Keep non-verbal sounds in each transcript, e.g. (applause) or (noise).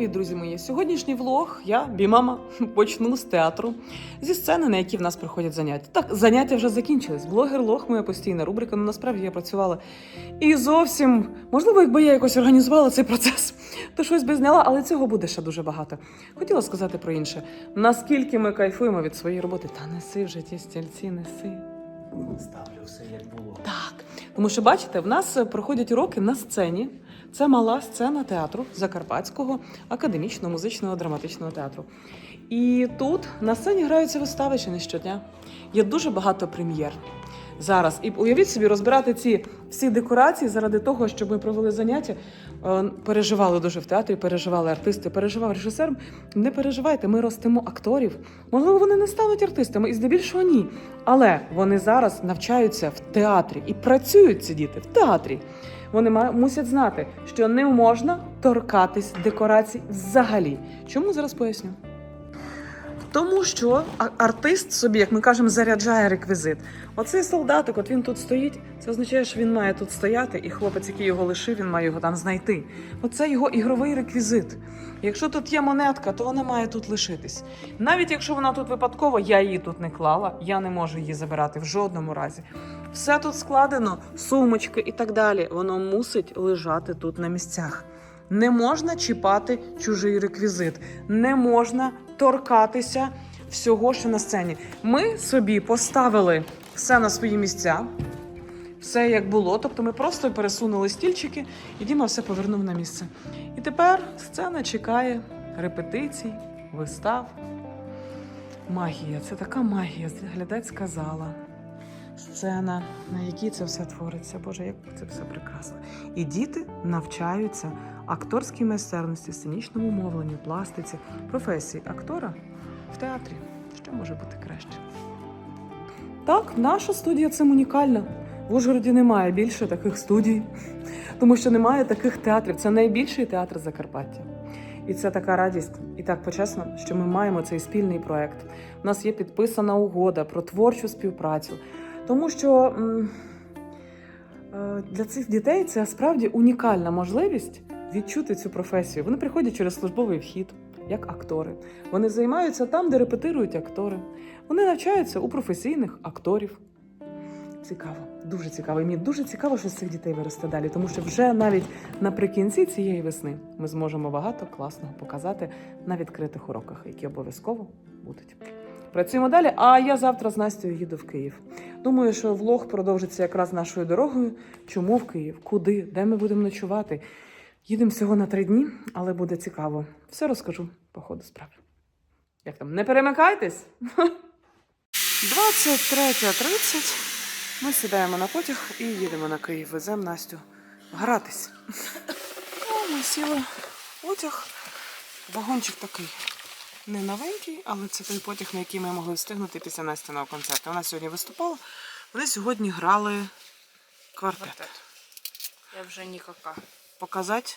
привіт, друзі мої! Сьогоднішній влог я, бімама, (laughs) почну з театру, зі сцени, на які в нас проходять заняття. Так, заняття вже закінчились. Блогер-лог моя постійна рубрика. Ну насправді я працювала і зовсім, можливо, якби я якось організувала цей процес, (laughs) то щось би зняла, але цього буде ще дуже багато. Хотіла сказати про інше. Наскільки ми кайфуємо від своєї роботи, та неси вже ті стільці, неси. Ставлю все як було. Так, тому що бачите, в нас проходять уроки на сцені. Це мала сцена театру Закарпатського академічного музичного драматичного театру. І тут на сцені граються вистави ще не щодня. Є дуже багато прем'єр зараз. І уявіть собі, розбирати ці всі декорації заради того, щоб ми провели заняття. Е, Переживали дуже в театрі, переживали артисти, переживав режисер. Не переживайте, ми ростимо акторів. Можливо, вони не стануть артистами, і здебільшого ні. Але вони зараз навчаються в театрі і працюють ці діти в театрі. Вони мусять знати, що не можна торкатись декорацій взагалі. Чому зараз поясню? Тому що артист собі, як ми кажемо, заряджає реквізит. Оцей солдатик, от він тут стоїть, це означає, що він має тут стояти, і хлопець, який його лишив, він має його там знайти. Оце його ігровий реквізит. Якщо тут є монетка, то вона має тут лишитись. Навіть якщо вона тут випадково, я її тут не клала, я не можу її забирати в жодному разі. Все тут складено, сумочки і так далі. Воно мусить лежати тут на місцях. Не можна чіпати чужий реквізит, не можна торкатися всього, що на сцені. Ми собі поставили все на свої місця, все як було. Тобто ми просто пересунули стільчики, і Діма все повернув на місце. І тепер сцена чекає репетицій, вистав. Магія, це така магія. Глядацька сказала. Сцена, на якій це все твориться. Боже, як це все прекрасно. І діти навчаються акторській майстерності, сценічному мовленню, пластиці, професії актора в театрі. Що може бути краще? Так, наша студія цим унікальна. В Ужгороді немає більше таких студій, тому що немає таких театрів. Це найбільший театр Закарпаття. І це така радість, і так почесно, що ми маємо цей спільний проект. У нас є підписана угода про творчу співпрацю, тому що е, для цих дітей це справді унікальна можливість відчути цю професію. Вони приходять через службовий вхід, як актори. Вони займаються там, де репетирують актори. Вони навчаються у професійних акторів. Цікаво, дуже цікаво. І мені дуже цікаво, що з цих дітей виросте далі, тому що вже навіть наприкінці цієї весни ми зможемо багато класного показати на відкритих уроках, які обов'язково будуть. Працюємо далі. А я завтра з Настю їду в Київ. Думаю, що влог продовжиться якраз нашою дорогою. Чому в Київ? Куди? Де ми будемо ночувати? Їдемо всього на три дні, але буде цікаво. Все розкажу по ходу справи. Як там? Не перемикайтесь! (laughs) 23.30. Ми сідаємо на потяг і їдемо на Київ. Веземо Настю гратись. О, (laughs) ми сіли потяг. Вагончик такий не новенький, але це той потяг, на який ми могли встигнути після Настяного концерту. Вона сьогодні виступала. Вони сьогодні грали квартет. Я вже нікака. Показати?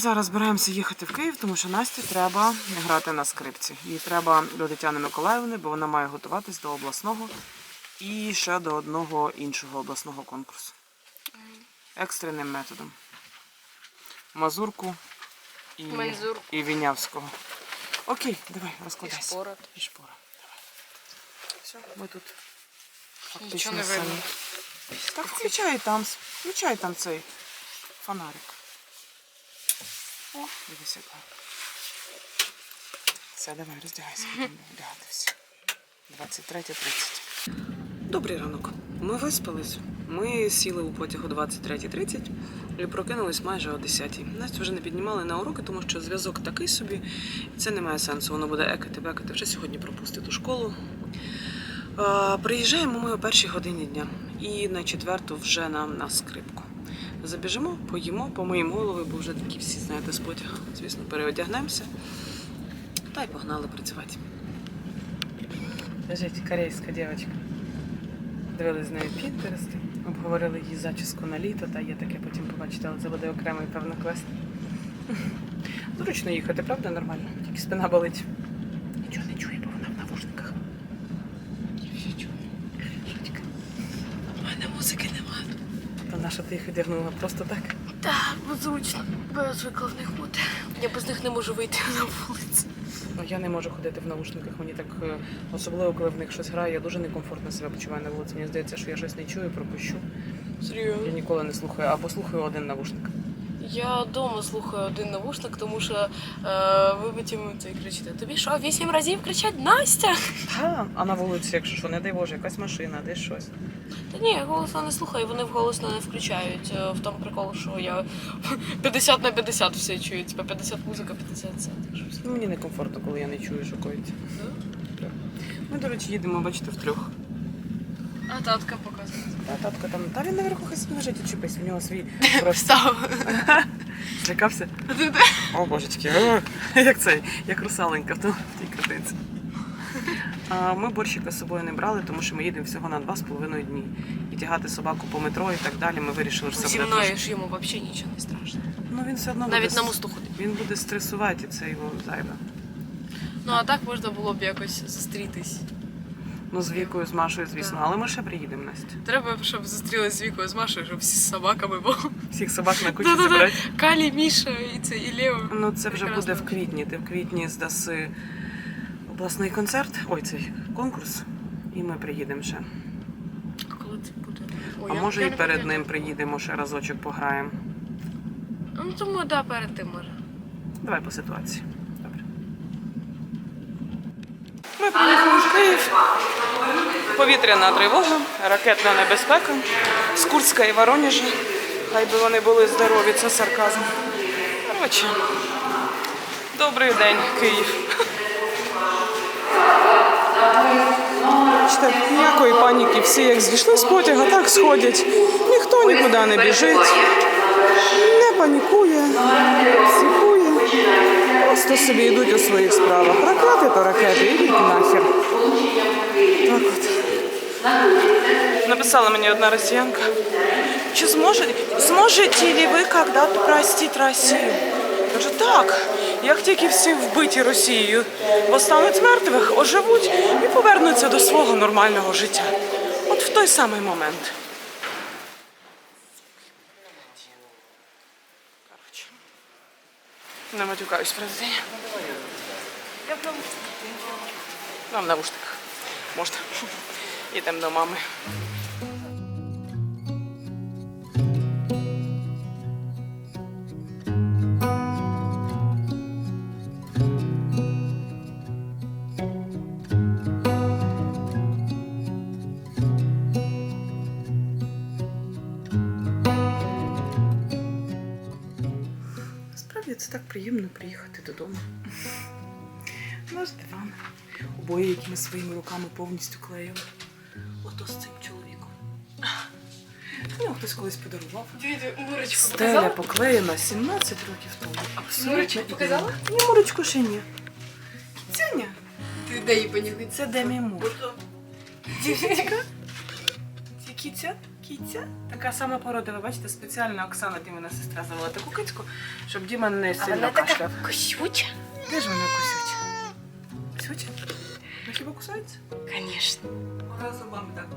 Зараз збираємося їхати в Київ, тому що Насті треба грати на скрипці. Їй треба до Тетяни Миколаївни, бо вона має готуватись до обласного і ще до одного іншого обласного конкурсу.Екстреним методом. Мазурку і, Мензурку. і Вінявського. Окей, давай, І розкладайся. шпора. І шпора. Давай. Все, ми тут Нічого фактично не видно. самі. Так включай там, включай там цей фонарик. О, дивись яка. Все, давай, роздягайся, будемо лягати всі. 23.30. Добрий ранок. Ми виспались. Ми сіли у потяг о 23.30 і прокинулись майже о 10.00. Настю вже не піднімали на уроки, тому що зв'язок такий собі, і це не має сенсу. Воно буде екати, бекати. Вже сьогодні пропустить у школу. Приїжджаємо ми о першій годині дня і на четверту вже нам на скрипку. Забіжимо, поїмо, помиємо голови, бо вже такі всі, знаєте, з. Звісно, переодягнемося. Та й погнали працювати. Лежить корейська дівчинка. Дивились з нею Пінтерести, обговорили її зачіску на літо, та є таке потім побачите, але це буде окремий певно квест. Зручно їхати, правда, нормально? Тільки спина болить. Нічого не чує, бо вона в навушниках. Все чує. Шутка. У мене музики немає. То наша ти їх одягнула просто так. Так, бо зручно. Бо я звикла в них бути. Я без них не можу вийти на вулицю. Ну, я не можу ходити в наушниках, мені так, е, особливо коли в них щось грає, я дуже некомфортно себе почуваю на вулиці. Мені здається, що я щось не чую, пропущу. Я ніколи не слухаю, або слухаю один навушник. Я вдома слухаю один навушник, тому що е, ви потім це кричите. Тобі що, вісім разів кричать Настя? Та, а на вулиці, якщо що, не дай Боже, якась машина, десь щось. Та ні, я голосно не слухаю, вони вголосно не включають. Е, В тому прикол, що я (laughs) 50 на 50 все чую. Типа 50 музика, 50 це. Ну, мені некомфортно, коли я не чую, що коїться. Ми, до речі, їдемо, бачите, втрьох. А татка показує. Та татко там, та він наверху хай собі лежить і чіпись, у нього свій (laughs) просто Встав. (laughs) злякався. О, божечки, як цей, як русаленька в тій картинці. А ми борщика з собою не брали, тому що ми їдемо всього на два з половиною дні. І тягати собаку по метро і так далі. Ми вирішили, що це буде трошки- ж йому взагалі нічого не страшно. Ну він все одно Навіть буде, на мосту ходить. Він буде стресувати, і це його зайве. Ну а так можна було б якось зустрітись. Ну, з вікою, з Машою, звісно, але ми ще приїдемо, Настя. Треба, щоб зустрілись з Вікою з Машою, щоб всі з собаками були. Всіх собак на кучі Да-да-да. зібрати. Калі, Міша і це і Лео. Ну, це вже Прекрасно. буде в квітні. Ти в квітні здаси обласний концерт, ой, цей конкурс, і ми приїдемо ще. Коли це буде? а може і перед ним приїдемо ще разочок пограємо. Ну тому да, перед тим може. Давай по ситуації. Добре. Ми приїхали в Київ. Повітряна тривога, ракетна небезпека з Курська і Воронежа. Хай би вони були здорові, це сарказм. Коротше, добрий день, Київ. Ніякої паніки. Всі як зійшли з потяга, так сходять. Ніхто нікуди не біжить, не панікує, психує. Просто собі йдуть у своїх справах. Ракети то ракети, ідіть нахер. Так от. Написала мені одна росіянка. Чи зможе, зможете ли ви когда-то простити Росію? Кажу, так. Як тільки всі вбиті Росією постануть мертвих, оживуть і повернуться до свого нормального життя. От в той самий момент. Не матюкаюсь про. Нам навушник. Можна. Йдемо до мами. Так приємно приїхати додому. Наш диван. Обоє, які ми своїми руками повністю клеїли. Ото з цим чоловіком. Ну, хтось колись подарував. Мурочку Стеля поклеєна 17 років тому. Абсолютно Мурочку показала? Ні, Мурочку ще ні. Кіцюня. Ти де її понюхати? Це Демі Мур. Дівчинка. Це кіця? кіця. Така сама порода, ви бачите, спеціально Оксана Дімина сестра завела таку кицьку, щоб Діма не сильно кашляв. косюча. Де ж вона кусюча? Кусюча? Ну хіба кусається? Звісно. Вона зубами так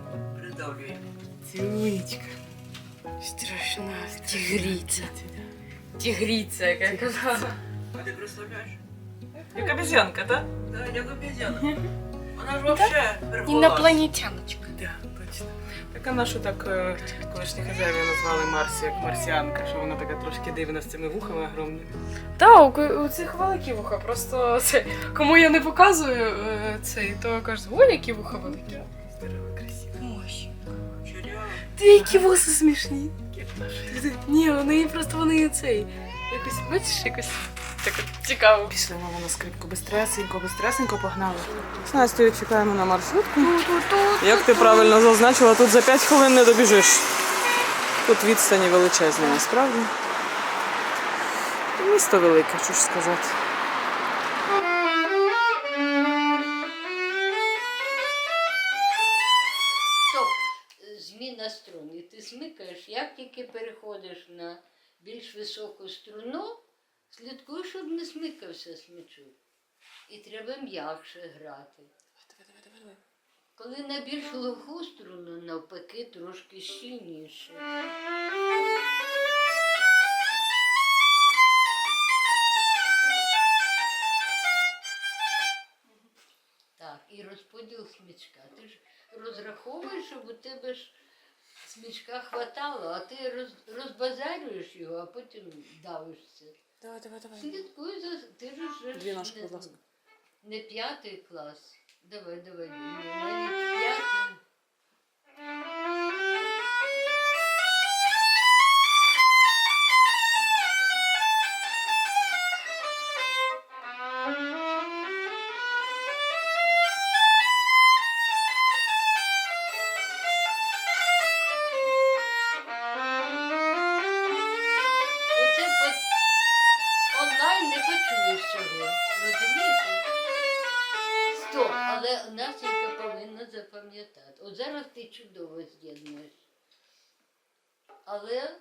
придавлює. Цінічка. Страшна. Тігриця. Тігриця, як я казала. А ти представляєш? Як обезьянка, так? Да, як обезьяна. Вона ж вообще верховна. Інопланетяночка. Така нашу так е, колишні хазяїни назвали Марсі, як марсіанка, що вона така трошки дивна з цими вухами огромними. Та, у, у цих великі вуха, просто це, кому я не показую е, цей, то кажуть, ой, які вуха великі. Здорово, красиво. Чорява. Ти які вуса смішні. Ні, вони просто вони цей. Якось, бачиш, якось так цікаво. Пішли мама на скрипку. Бистресенько, бистресенько погнали. З Настею чекаємо на маршрутку. Як ти правильно зазначила, тут за 5 хвилин не добіжиш. Тут відстані величезні, насправді. Місто велике, що ж сказати. Зміна струн. І ти смикаєш, як тільки переходиш на більш високу струну, слідкуй, щоб не смикався смичок. І треба м'якше грати. Коли на більш глуху струну, навпаки, трошки щільніше. Так, і розподіл смічка. Ти ж розраховуєш, щоб у тебе ж смічка хватало, а ти роз, розбазарюєш його, а потім давишся. Давай, давай, давай. Слідкуй за ти ж вже Дві ж ножки, будь ласка. не п'ятий клас. Давай, давай, навіть п'ятий. Запам'ятати. От зараз ти чудово з'єднуєш. Але,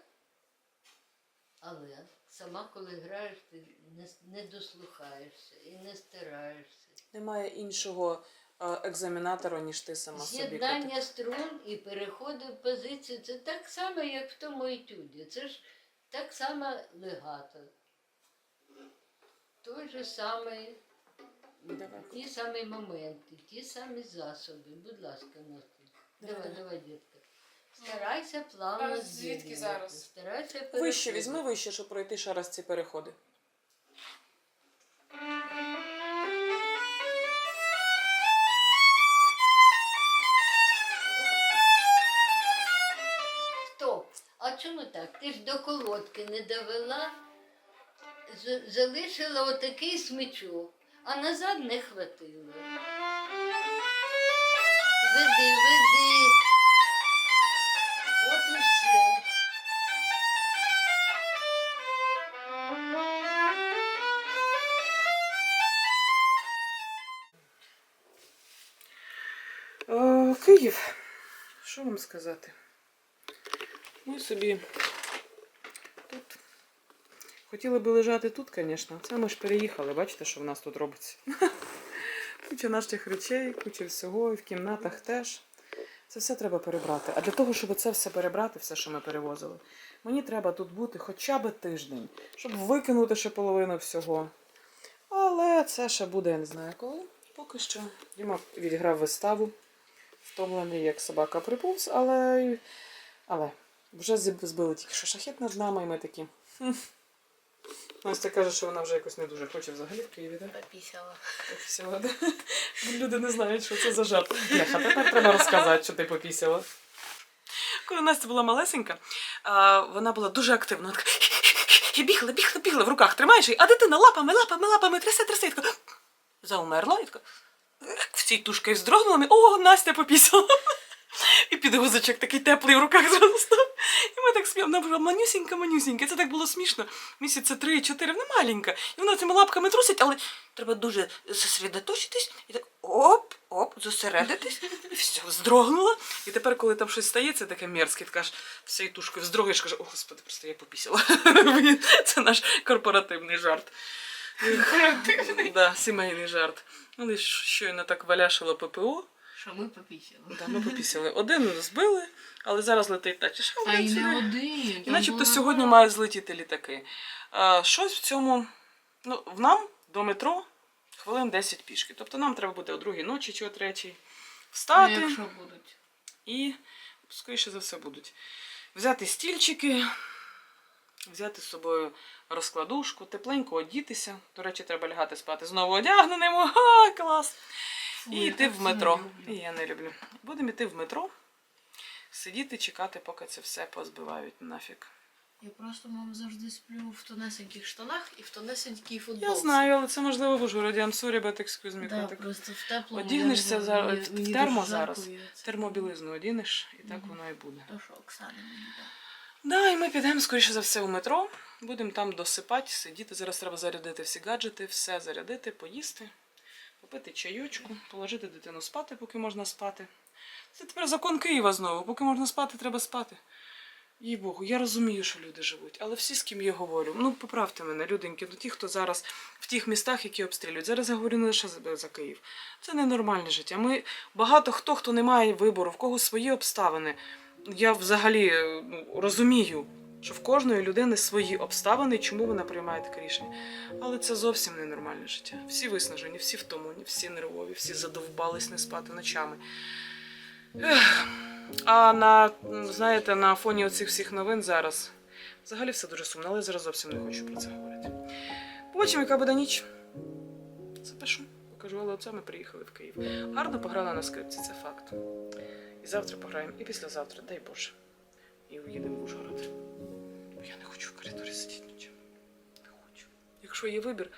але сама коли граєш, ти не, не дослухаєшся і не стараєшся. Немає іншого е, екзаменатора, ніж ти сама собі. З'єднання струн і переходи в позицію це так само, як в тому етюді. Це ж так само легато. Той же самий, Давай. ті самі моменти, ті самі засоби. Будь ласка, Настя. Давай, Давай. давай, дітка. Старайся плавно А звідки зараз? Старайся Вище, візьми вище, щоб пройти ще раз ці переходи. Стоп! А чому так? Ти ж до колодки не довела, з- залишила отакий смичок, а назад не хватило. Веди, веди. От і все. Е, Київ. Що вам сказати? Ми собі тут. Хотіли би лежати тут, звісно. Це ми ж переїхали, бачите, що в нас тут робиться. (laughs) Куча наших речей, куча всього, і в кімнатах теж. Це все треба перебрати. А для того, щоб це все перебрати, все, що ми перевозили, мені треба тут бути хоча б тиждень, щоб викинути ще половину всього. Але це ще буде, я не знаю коли. Поки що. Діма відіграв виставу втомлений, як собака приповз, але, але вже збили тільки що шахет над нами, і ми такі. Настя каже, що вона вже якось не дуже хоче взагалі в Києві, так? Попісяла. Попісяла, да? Люди не знають, що це за жарт. Бляха, тепер треба розказати, що ти попісяла. Коли Настя була малесенька, вона була дуже активна. Вона така і бігла, бігла, бігла в руках, тримаєш її, а дитина лапами, лапами, лапами, трясе, трясе. І така заумерла і така в цій тушки вздрогнула, і, о, Настя попісала. І підгузочок такий теплий в руках (laughs) зразу став. І ми так сміємо, вона була манюсінька, манюсінька. Це так було смішно. Місяця три-чотири, вона маленька. І вона цими лапками трусить, але треба дуже зосередоточитись і так оп, оп, зосередитись, і все, вздрогнула. І тепер, коли там щось стається, таке мерзке, ти кажеш, всією тушкою вздрогуєш, каже, о, господи, просто я попісила. (laughs) Це наш корпоративний жарт. Да, сімейний жарт. Але щойно так валяшило ППО. Що ми попісили. Да, ми попісили. Один збили, але зараз летить та ще А й не один. І начебто сьогодні мають злетіти літаки. А, щось в цьому. Ну, в нам до метро хвилин 10 пішки. Тобто нам треба буде о другій ночі чи о третій встати. Ну, якщо будуть. І, скоріше за все, будуть. Взяти стільчики, взяти з собою розкладушку, тепленько одітися. До речі, треба лягати спати знову одягненим. Ага, клас! Фу, І йти в метро. І я не люблю. Будемо йти в метро, сидіти, чекати, поки це все позбивають нафіг. Я просто мам завжди сплю в тонесеньких штанах і в тонесенькій футболці. Я знаю, але це можливо в Ужгороді. I'm sorry, but excuse me, Да, котик. просто в теплому. Одягнешся я не за- в термо зараз. Термобілизну одінеш, і так Мгм. воно і буде. То що, Оксана мені да. Да, і ми підемо скоріше за все у метро. Будемо там досипати, сидіти. Зараз треба зарядити всі гаджети, все зарядити, поїсти, попити чайочку, положити дитину спати, поки можна спати. Це тепер закон Києва знову. Поки можна спати, треба спати. Їй Богу, я розумію, що люди живуть, але всі, з ким я говорю, ну поправте мене, люденьки, ну ті, хто зараз в тих містах, які обстрілюють. Зараз я говорю не лише за, Київ. Це ненормальне життя. Ми багато хто, хто не має вибору, в кого свої обставини. Я взагалі ну, розумію, що в кожної людини свої обставини, чому вона приймає таке рішення. Але це зовсім ненормальне життя. Всі виснажені, всі втомлені, всі нервові, всі задовбались не спати ночами. Ех. А на, знаєте, на фоні оцих всіх новин зараз взагалі все дуже сумно, але я зараз зовсім не хочу про це говорити. Побачимо, яка буде ніч. Запишу. Покажу, але оце ми приїхали в Київ. Гарно пограли на скрипці, це факт. І завтра пограємо, і післязавтра, дай Боже. І уїдемо в Ужгород. Якщо є вибір,